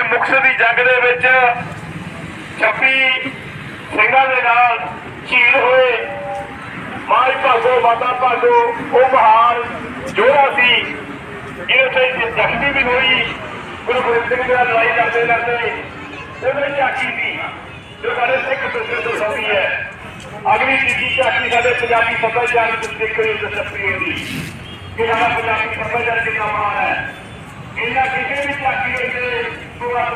ਇਹ ਮੁਕਤਸਰ ਦੀ ਜੰਗ ਦੇ ਵਿੱਚ 26 ਸਿੰਘਾਂ ਦੇ ਨਾਲ ਸ਼ਹੀਦ ਹੋਏ। ਮਾਈ ਭਾਗੋ, ਮਾਤਾ ਭਾਗੋ ਉਹ ਮਹਾਨ ਜੋੜਾ ਸੀ। ਜਿਹਦੇ ਤੇ ਜ਼ਖਮੀ ਵੀ ਹੋਈ। ਗੁਰੂ ਗੋਬਿੰਦ ਸਿੰਘ ਨਾਲ ਲੜਾਈ ਲੜਦੇ ਲੜਦੇ ਉਹਦੇ ਝਾਕੀ ਸੀ। ਜੋ ਸਾਡੇ ਸਿੱਖ ਸਿੱਖ ਤੋਂ ਸੌਂਦੀ ਹੈ। ਅਗਲੀ ਤੀਜੀ ਝਾਕੀ ਸਾਡੇ ਪੰਜਾਬੀ ਸੱਭਿਆਚਾਰ ਵਿੱਚ ਦੇਖੋ ਇਹ ਦਸਤੀ ਹੁੰਦੀ ਕਿ ਸਾਡਾ ਪੰਜਾਬੀ ਸੱਭਿਆਚਾਰ ਕਿੰਨਾ ਮਹਾਨ ਹੈ। ਇਹਨਾਂ ਕਿਸੇ ਵੀ ਝਾਕੀ ਵਿੱਚ ਹੈ ਬੜਾ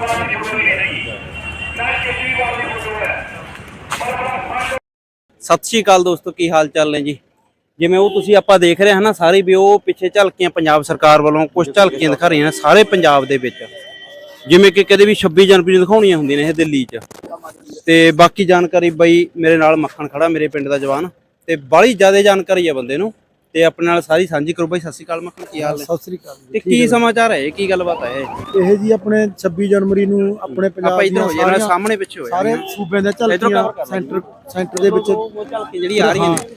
ਸਤਿ ਸ਼੍ਰੀ ਅਕਾਲ ਦੋਸਤੋ ਕੀ ਹਾਲ ਚਾਲ ਨੇ ਜੀ? ਜਿਵੇਂ ਉਹ ਤੁਸੀਂ ਆਪਾਂ ਦੇਖ ਰਹੇ ਹਾਂ ਨਾ ਸਾਰੇ ਵੀ ਉਹ ਪਿੱਛੇ ਝਲਕੀਆਂ ਪੰਜਾਬ ਸਰਕਾਰ ਵੱਲੋਂ ਕੁਝ ਝਲਕੀਆਂ ਦਿਖਾ ਰਹੀਆਂ ਨੇ ਸਾਰੇ ਪੰਜਾਬ ਦੇ ਵਿੱਚ। ਜਿਵੇਂ ਕਿ ਕਦੇ ਵੀ 26 ਜਨਵਰੀ ਨੂੰ ਦਿਖਾਉਣੀਆਂ ਹੁੰਦੀਆਂ ਨੇ ਇਹ ਦਿੱਲੀ 'ਚ। ਤੇ ਬਾਕੀ ਜਾਣਕਾਰੀ ਬਈ ਮੇਰੇ ਨਾਲ ਮੱਖਣ ਖੜਾ ਮੇਰੇ ਪਿੰਡ ਦਾ ਜਵਾਨ। ਤੇ ਬਾਹਲੀ ਜ਼ਿਆਦਾ ਜਾਣਕਾਰੀ ਆ ਬੰਦੇ ਨੂੰ। ਤੇ ਆਪਣੇ ਨਾਲ ਸਾਰੀ ਸਾਂਝੀ ਕਰੋ ਬਾਈ ਸਤਿ ਸ਼੍ਰੀ ਅਕਾਲ ਮੱਖਣ ਕੀ ਹਾਲ ਨੇ? ਸਤਿ ਸ੍ਰੀ ਅਕਾਲ ਤੇ ਕੀ ਸਮਾਚਾਰ ਹੈ ਕੀ ਗੱਲਬਾਤ ਹੈ ਇਹ? ਜੀ ਆਪਣੇ 26 ਜਨਵਰੀ ਨੂੰ ਆਪਣੇ ਪੰਜਾਬ ਆਪਾਂ ਇੱਧਰ ਹੋ ਜਾਣਾ ਸਾਹਮਣੇ ਪਿੱਛੇ ਹੋ ਸਾਰੇ ਸੂਬਿਆਂ ਦੇ ਝਲਕੀਆਂ ਸੈਂਟਰ ਸੈਂਟਰ ਦੇ ਵਿੱਚ ਝਲਕੀ ਜਿਹੜੀ ਆ ਰਹੀਆਂ ਨੇ।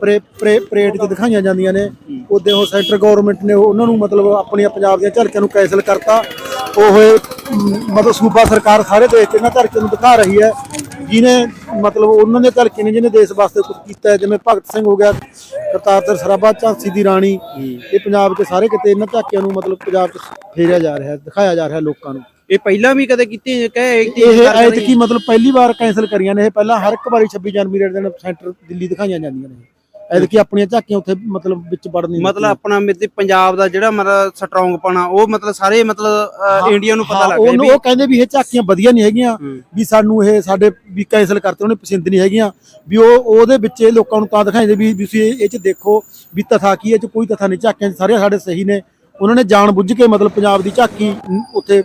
ਪ੍ਰੇ ਪ੍ਰੇ ਪਰੇਡ 'ਚ ਦਿਖਾਈਆਂ ਜਾਂਦੀਆਂ ਨੇ। ਉਹਦੇ ਉਹ ਸੈਂਟਰ ਗਵਰਨਮੈਂਟ ਨੇ ਉਹਨਾਂ ਨੂੰ ਮਤਲਬ ਆਪਣੀਆਂ ਪੰਜਾਬ ਦੀਆਂ ਝਲਕੀਆਂ ਨੂੰ ਕੈਂਸਲ ਕਰਤਾ। ਉਹ ਹੋਏ ਮਤਲਬ ਸੂਬਾ ਸਰਕਾਰ ਸਾਰੇ ਦੇਸ਼ 'ਚ ਇਹਨਾਂ ਝਲਕੀਆਂ ਨੂੰ ਦਿਖਾ ਰਹੀ ਹੈ। ਜਿਹਨੇ ਮਤਲਬ ਉਹਨਾਂ ਦੇ ਝਲਕੇ ਨੇ ਜਿਹਨੇ ਦੇਸ਼ ਵਾਸਤੇ ਕੁਝ ਕੀਤਾ ਹੈ, ਜਿਵੇਂ ਭਗਤ ਸਿੰਘ ਹੋ ਗਿਆ ਕਰਤਾਰ ਸਿੰਘ ਸਰਾਭਾ ਝਾਂਸੀ ਦੀ ਰਾਣੀ। ਇਹ ਪੰਜਾਬ ਦੇ ਸਾਰੇ ਕਿਤੇ ਇਹਨਾਂ ਝਾਕੀਆਂ ਨੂੰ ਮਤਲਬ ਪੰਜਾਬ 'ਚ ਫੇਰਿਆ ਜਾ ਰਿਹਾ ਦਿਖਾਇਆ ਜਾ ਰਿਹਾ ਲੋਕਾਂ ਨੂੰ। ਇਹ ਪਹਿਲਾਂ ਵੀ ਕਦੇ ਕੀਤੀ ਕਹੇ ਇਹ ਐਤਕੀ ਮਤਲਬ ਪਹਿਲੀ ਵਾਰ ਕੈਂਸਲ ਕਰੀਆਂ ਨੇ ਇਹ ਪਹਿਲਾਂ ਹਰ ਇੱਕ ਵਾਰੀ 26 ਜਨਵਰੀ ਦੇ ਦਿਨ ਸੈਂਟਰ ਦਿੱਲੀ ਦਿਖਾਈਆਂ ਜਾਂਦੀਆਂ ਨੇ। ਐਤਕੀ ਆਪਣੀਆਂ ਝਾਕੀਆਂ ਉੱਥੇ ਮਤਲਬ ਵਿੱਚ ਵੜ ਨਹੀਂ ਮਤਲਬ ਆਪਣਾ ਮਿੱਤੀ ਪੰਜਾਬ ਦਾ ਜਿਹੜਾ ਮਤਲਬ ਸਟਰੋਂਗ ਪਣਾ ਉਹ ਮਤਲਬ ਸਾਰੇ ਮਤਲਬ ਇੰਡੀਆ ਨੂੰ ਪਤਾ ਲੱਗ ਗਿਆ ਉਹਨੂੰ ਵੀ ਉਹ ਕਹਿੰਦੇ ਵੀ ਇਹ ਝਾਕੀਆਂ ਵਧੀਆ ਨਹੀਂ ਹੈਗੀਆਂ ਵੀ ਸਾਨੂੰ ਇਹ ਸਾਡੇ ਵੀ ਕੈਂਸਲ ਕਰਤੇ ਉਹਨੇ ਪਸੰਦ ਨਹੀਂ ਹੈਗੀਆਂ। ਵੀ ਉਹ ਉਹਦੇ ਵਿੱਚ ਇਹ ਲੋਕਾਂ ਨੂੰ ਤਾਂ ਦਿਖਾਈਦੇ ਵੀ ਤੁਸੀਂ ਇਹ ਚ ਦੇਖੋ ਵੀ ਤਥਾ ਕੀ ਹੈ ਚ ਕੋਈ ਤਥਾ ਨਹੀਂ ਝਾਕੀਆਂ ਸਾਰੇ ਸਾਡੇ ਸਹੀ ਨੇ। ਉਹਨਾਂ ਨੇ ਜਾਣ ਬੁੱਝ ਕੇ ਮਤਲਬ ਪੰਜਾਬ ਦੀ ਝਾਕੀ ਉੱਥੇ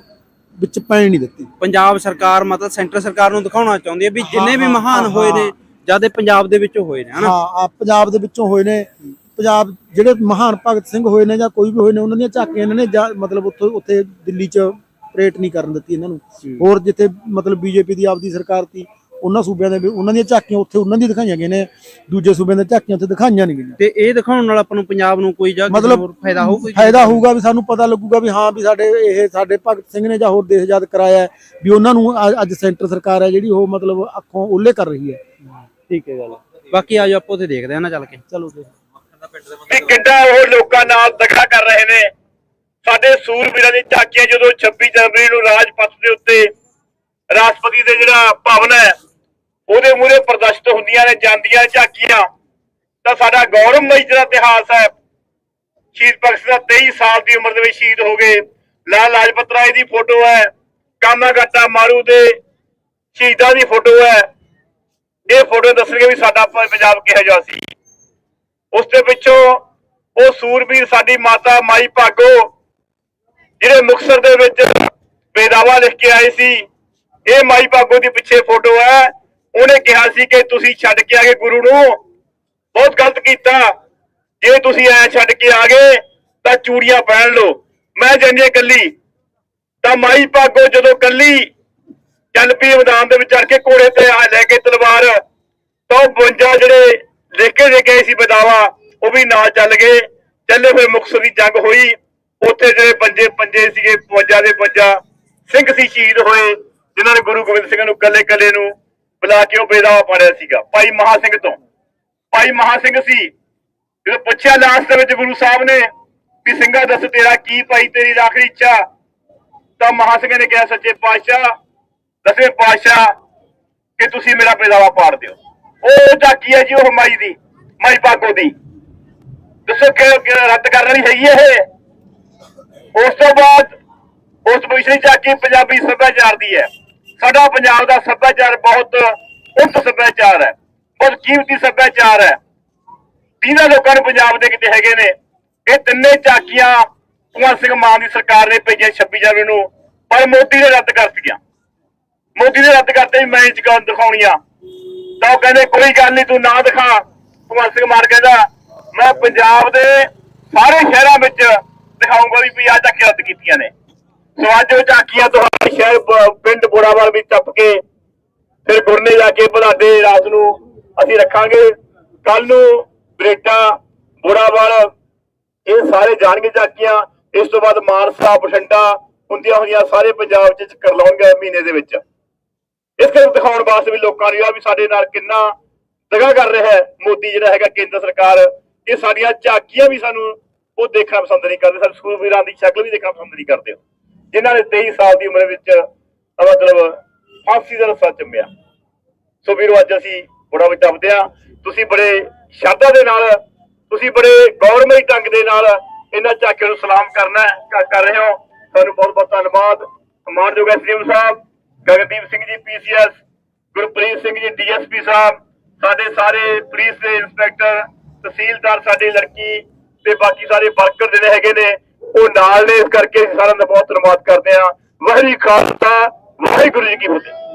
ਵਿੱਚ ਪੈਣ ਨਹੀਂ ਦਿੱਤੀ। ਪੰਜਾਬ ਸਰਕਾਰ ਮਤਲਬ ਸੈਂਟਰ ਸਰਕਾਰ ਨੂੰ ਦਿਖਾਉਣਾ ਚਾਹੁੰਦੀ ਹੈ ਵੀ ਜਿੰਨੇ ਵੀ ਮਹਾਨ ਹੋਏ ਨੇ ਜਿਆਦੇ ਪੰਜਾਬ ਦੇ ਵਿੱਚੋਂ ਹੋਏ ਨੇ ਹਨਾ? ਹਾਂ ਆ ਪੰਜਾਬ ਦੇ ਵਿੱਚੋਂ ਹੋਏ ਨੇ। ਪੰਜਾਬ ਜਿਹੜੇ ਮਹਾਨ ਭਗਤ ਸਿੰਘ ਹੋਏ ਨੇ ਜਾਂ ਕੋਈ ਵੀ ਹੋਏ ਨੇ ਉਹਨਾਂ ਦੀਆਂ ਝਾਕੀਆਂ ਇਹਨਾਂ ਨੇ ਜਾਂ- ਮਤਲਬ ਉੱਥੇ ਉੱਥੇ ਦਿੱਲੀ 'ਚ ਆਪਰੇਟ ਨਹੀਂ ਕਰਨ ਦਿੱਤੀ ਇਹਨਾਂ ਨੂੰ। ਹੋਰ ਜਿੱਥੇ ਮਤਲਬ ਬੀਜੇਪੀ ਦੀ ਆਪਦੀ ਸਰਕਾਰ ਸੀ ਉਹਨਾਂ ਸੂਬਿਆਂ ਦੇ ਉਹਨਾਂ ਦੀਆਂ ਝਾਕੀਆਂ ਉੱਥੇ ਉਹਨਾਂ ਦੀਆਂ ਦਿਖਾਈਆਂ ਗਈਆਂ ਨੇ। ਦੂਜੇ ਸੂਬਿਆਂ ਦੀਆਂ ਝਾਕੀਆਂ ਉੱਥੇ ਦਿਖਾਈਆਂ ਨਹੀਂ ਗਈਆਂ। ਤੇ ਇਹ ਦਿਖਾਉਣ ਨਾਲ ਆਪਾਂ ਨੂੰ ਪੰਜਾਬ ਨੂੰ ਕੋਈ ਜਾਂ ਮਤਲਬ ਹੋਰ ਫਾਇਦਾ ਹੋਊ ਕੋਈ ਫਾਇਦਾ ਹੋਊਗਾ ਵੀ ਸਾਨੂੰ ਪਤਾ ਲੱਗੂਗਾ ਵੀ ਹਾਂ ਵੀ ਸਾਡੇ ਇਹ ਸਾਡੇ ਭਗਤ ਸਿੰਘ ਨੇ ਜਾਂ ਹੋਰ ਦੇਸ਼ ਆਜ਼ਾਦ ਕਰਾਇਆ ਵੀ ਉਹਨਾਂ ਨੂੰ ਅੱਜ ਸੈਂਟਰ ਸਰਕਾਰ ਹੈ ਜਿਹੜੀ ਉਹ ਮਤਲਬ ਅੱਖੋਂ ਉੱਲੇ ਕਰ ਰਹੀ ਹੈ। ਠੀਕ ਹੈ ਗੱਲ। ਬਾਕੀ ਆਜੋ ਆਪਾਂ ਉੱਥੇ ਦੇਖਦੇ ਹਾਂ ਨਾ ਚੱਲ ਕੇ। ਚਲੋ ਜੀ। ਵੀ ਕਿੱਦਾਂ ਉਹ ਲੋਕਾਂ ਨਾਲ ਦਗਾ ਕਰ ਰਹੇ ਨੇ? ਸਾਡੇ ਸੂਰਬੀਰਾਂ ਦੀ ਝਾਕੀਆਂ ਜਦੋਂ 26 ਜਨਵਰੀ ਨੂੰ ਰਾਜਪਥ ਦੇ ਉੱਤੇ ਰਾਸ਼ਟਰਪਤੀ ਦੇ ਜਿਹੜਾ ਭਵਨ ਹੈ ਉਹਦੇ ਮੂਹਰੇ ਪ੍ਰਦਰਸ਼ਿਤ ਹੁੰਦੀਆਂ ਨੇ ਜਾਂਦੀਆਂ ਝਾਕੀਆਂ। ਤਾਂ ਸਾਡਾ ਗੌਰਵਮਈ ਜਿਹੜਾ ਇਤਿਹਾਸ ਹੈ ਸ਼ਹੀਦ ਭਗਤ ਸਿੰਘ ਦਾ 23 ਸਾਲ ਦੀ ਉਮਰ ਦੇ ਵਿੱਚ ਸ਼ਹੀਦ ਹੋ ਗਏ। ਲਾਲ ਲਾਜਪਤ ਰਾਏ ਦੀ ਫੋਟੋ ਹੈ ਕਾਮਾਗਾਟਾ ਮਾਰੂ ਦੇ ਸ਼ਹੀਦਾਂ ਦੀ ਫੋਟੋ ਹੈ। ਇਹ ਫੋਟੋ ਦੱਸਣਗੇ ਵੀ ਸਾਡਾ ਪੰਜਾਬ ਕਿਹੋ ਜਿਹਾ ਸੀ। ਉਸ ਦੇ ਪਿੱਛੋਂ ਉਹ ਸੂਰਬੀਰ, ਸਾਡੀ ਮਾਤਾ ਮਾਈ ਭਾਗੋ, ਜਿਹੜੇ ਮੁਕਤਸਰ ਦੇ ਵਿੱਚ ਬੇਦਾਵਾ ਲਿਖ ਕੇ ਆਏ ਸੀ, ਇਹ ਮਾਈ ਭਾਗੋ ਦੀ ਪਿੱਛੇ ਫੋਟੋ ਹੈ। ਉਹਨੇ ਕਿਹਾ ਸੀ ਕਿ ਤੁਸੀਂ ਛੱਡ ਕੇ ਆ ਗਏ ਗੁਰੂ ਨੂੰ। ਬਹੁਤ ਗਲਤ ਕੀਤਾ। ਜੇ ਤੁਸੀਂ ਐ ਛੱਡ ਕੇ ਆ ਗਏ, ਤਾਂ ਚੂੜੀਆਂ ਪਹਿਨ ਲਓ। ਮੈਂ ਜਾਣੀ ਕੱਲੀ ਤਾਂ ਮਾਈ ਭਾਗੋ ਜਦੋਂ ਕੱਲੀ ਚੱਲ ਪਈ ਮੈਦਾਨ ਦੇ ਵਿੱਚ ਚੜ ਕੇ ਘੋੜੇ ਤੇ ਆ ਲੈ ਕੇ ਤਲਵਾਰ। ਤਾਂ ਉਹ 52 ਜਿਹੜੇ ਲਿਖ ਕੇ ਦੇ ਗਏ ਸੀ ਬਦਾਵਾ, ਉਹ ਵੀ ਨਾਲ ਚੱਲ ਗਏ। ਚੱਲੇ ਫਿਰ ਮੁਕਤਸਰ ਦੀ ਜੰਗ ਹੋਈ। ਉੱਥੇ ਜਿਹੜੇ ਪੰਜੇ ਪੰਜੇ ਸੀਗੇ 52 ਦੇ 52 ਸਿੰਘ ਸੀ ਸ਼ਹੀਦ ਹੋਏ, ਜਿਨ੍ਹਾਂ ਨੇ ਗੁਰੂ ਗੋਬਿੰਦ ਸਿੰਘ ਨੂੰ ਕੱਲੇ ਕੱਲੇ ਨੂੰ ਬੁਲਾ ਕੇ ਉਹ ਬੇਦਾਵਾ ਪਾੜਿਆ ਸੀਗਾ। ਭਾਈ ਮਹਾ ਸਿੰਘ ਤੋਂ। ਭਾਈ ਮਹਾ ਸਿੰਘ ਸੀ। ਜਦੋਂ ਪੁੱਛਿਆ ਲਾਸਟ ਦੇ ਵਿੱਚ ਗੁਰੂ ਸਾਹਿਬ ਨੇ ਵੀ ਸਿੰਘਾ ਦੱਸ ਤੇਰਾ ਕੀ ਭਾਈ, ਤੇਰੀ ਆਖਰੀ ਇੱਛਾ? ਤਾਂ ਮਹਾ ਸਿੰਘ ਨੇ ਕਿਹਾ, ਸੱਚੇ ਪਾਤਸ਼ਾਹ ਦਸਵੇਂ ਪਾਤਸ਼ਾਹ ਕਿ ਤੁਸੀਂ ਮੇਰਾ ਬੇਦਾਵਾ ਪਾੜ ਦਿਓ। ਉਹ ਝਾਕੀ ਹੈ ਜੀ, ਉਹ ਮਾਈ ਦੀ, ਮਾਈ ਪਾਕੋ ਦੀ। ਦੱਸੋ ਕਿ ਰੱਦ ਕਰਨ ਵਾਲੀ ਹੈਗੀ ਇਹ? ਉਸ ਤੋਂ ਬਾਅਦ ਉਸ ਪਿਛਲੀ ਝਾਕੀ ਪੰਜਾਬੀ ਸੱਭਿਆਚਾਰ ਦੀ ਹੈ। ਸਾਡਾ ਪੰਜਾਬ ਦਾ ਸੱਭਿਆਚਾਰ ਬਹੁਤ ਉੱਚ ਸੱਭਿਆਚਾਰ ਹੈ, ਬਹੁਤ ਕੀਮਤੀ ਸੱਭਿਆਚਾਰ ਹੈ। ਤੀਨਾਂ ਲੋਕਾਂ ਨੂੰ ਪੰਜਾਬ ਦੇ ਕਿਤੇ ਹੈਗੇ ਨੇ। ਇਹ ਤਿੰਨੇ ਝਾਕੀਆਂ ਭਗਵੰਤ ਸਿੰਘ ਮਾਨ ਦੀ ਸਰਕਾਰ ਨੇ ਭੇਜੀਆਂ 26 ਜਨਵਰੀ ਨੂੰ, ਪਰ ਮੋਦੀ ਨੇ ਰੱਦ ਕਰਤੀਆਂ। ਮੋਦੀ ਨੇ ਰੱਦ ਕਰਤੇ ਮੈਂ ਇਹ ਚੀਜ਼ਾਂ ਦਿਖਾਉਣੀਆਂ ਤਾਂ ਉਹ ਕਹਿੰਦੇ, ਕੋਈ ਗੱਲ ਨਹੀਂ ਤੂੰ ਨਾ ਦਿਖਾ। ਭਗਵੰਤ ਸਿੰਘ ਮਾਨ ਕਹਿੰਦਾ, ਮੈਂ ਪੰਜਾਬ ਦੇ ਸਾਰੇ ਸ਼ਹਿਰਾਂ ਵਿੱਚ ਦਿਖਾਉਂਗਾ ਵੀ ਵੀ ਆਹ ਝਾਕੀਆਂ ਰੱਦ ਕੀਤੀਆਂ ਨੇ। ਸੋ ਅੱਜ ਉਹ ਝਾਕੀਆਂ ਤੁਹਾਡੇ ਸ਼ਹਿਰ ਪਿੰਡ ਬੋੜਾਵਾਲ ਵੀ ਟੱਪ ਕੇ ਫਿਰ ਗੁਰਨੇ ਜਾ ਕੇ ਬਲਾਡੇ ਰਾਤ ਨੂੰ ਅਸੀਂ ਰੱਖਾਂਗੇ। ਕੱਲ ਨੂੰ ਬਰੇਟਾ, ਬੋੜਾਵਾਲ, ਇਹ ਸਾਰੇ ਜਾਣਗੇ ਝਾਕੀਆਂ। ਇਸ ਤੋਂ ਬਾਅਦ ਮਾਨਸਾ, ਬਠਿੰਡਾ ਹੁੰਦੀਆਂ ਹੋਈਆਂ ਸਾਰੇ ਪੰਜਾਬ 'ਚ ਕਰ ਲਾਉਣਗੇ ਮਹੀਨੇ ਦੇ ਵਿੱਚ। ਇਸ ਕਰਕੇ ਦਿਖਾਉਣ ਵਾਸਤੇ ਵੀ ਲੋਕਾਂ ਨੂੰ ਆ ਵੀ ਸਾਡੇ ਨਾਲ ਕਿੰਨਾ ਦਗਾ ਕਰ ਰਿਹਾ ਹੈ। ਮੋਦੀ ਜਿਹੜਾ ਹੈਗਾ, ਕੇਂਦਰ ਸਰਕਾਰ, ਇਹ ਸਾਡੀਆਂ ਝਾਕੀਆਂ ਵੀ ਸਾਨੂੰ ਉਹ ਦੇਖਣਾ ਪਸੰਦ ਨਹੀਂ ਕਰਦੇ। ਸਾਡੇ ਸਕੂਲ ਦੀ ਸ਼ਕਲ ਵੀ ਦੇਖਣਾ ਪਸੰਦ ਨਹੀਂ ਕਰਦੇ। ਜਿਨ੍ਹਾਂ ਨੇ 23 ਸਾਲ ਦੀ ਉਮਰ ਵਿੱਚ ਮਤਲਬ ਫਾਂਸੀ ਦਾ ਰਸਾ ਚੁੰਮਿਆ। ਸੋ ਵੀਰੋ, ਅੱਜ ਅਸੀਂ ਬੜਾ ਵੀ ਟੱਪਦੇ ਆ ਤੁਸੀਂ ਬੜੇ ਸ਼ਰਧਾ ਦੇ ਨਾਲ, ਤੁਸੀਂ ਬੜੇ ਗੌਰਮਈ ਢੰਗ ਦੇ ਨਾਲ ਇਹਨਾਂ ਝਾਕੀਆਂ ਨੂੰ ਸਲਾਮ ਕਰਨਾ ਕਰ- ਕਰ ਰਹੇ ਹੋ। ਤੁਹਾਨੂੰ ਬਹੁਤ ਬਹੁਤ ਧੰਨਵਾਦ। ਮਾਨਯੋਗ ਐਸਡੀਐਮ ਸਾਹਿਬ ਗਗਨਦੀਪ ਸਿੰਘ ਜੀ, ਪੀਸੀਐਸ, ਗੁਰਪ੍ਰੀਤ ਸਿੰਘ ਜੀ, ਡੀਐਸਪੀ ਸਾਹਿਬ, ਸਾਡੇ ਸਾਰੇ ਪੁਲਿਸ ਦੇ ਇੰਸਪੈਕਟਰ, ਤਹਿਸੀਲਦਾਰ, ਸਾਡੇ ਲੜਕੀ ਤੇ ਬਾਕੀ ਸਾਰੇ ਵਰਕਰ ਜਿਹੜੇ ਹੈਗੇ ਨੇ, ਉਹ ਨਾਲ ਨੇ। ਇਸ ਕਰਕੇ ਅਸੀਂ ਸਾਰਿਆਂ ਦਾ ਬਹੁਤ ਧੰਨਵਾਦ ਕਰਦੇ ਹਾਂ। ਵਾਹਿਗੁਰੂ ਖਾਲਸਾ, ਵਾਹਿਗੁਰੂ ਜੀ ਕੀ ਫਤਿਹ।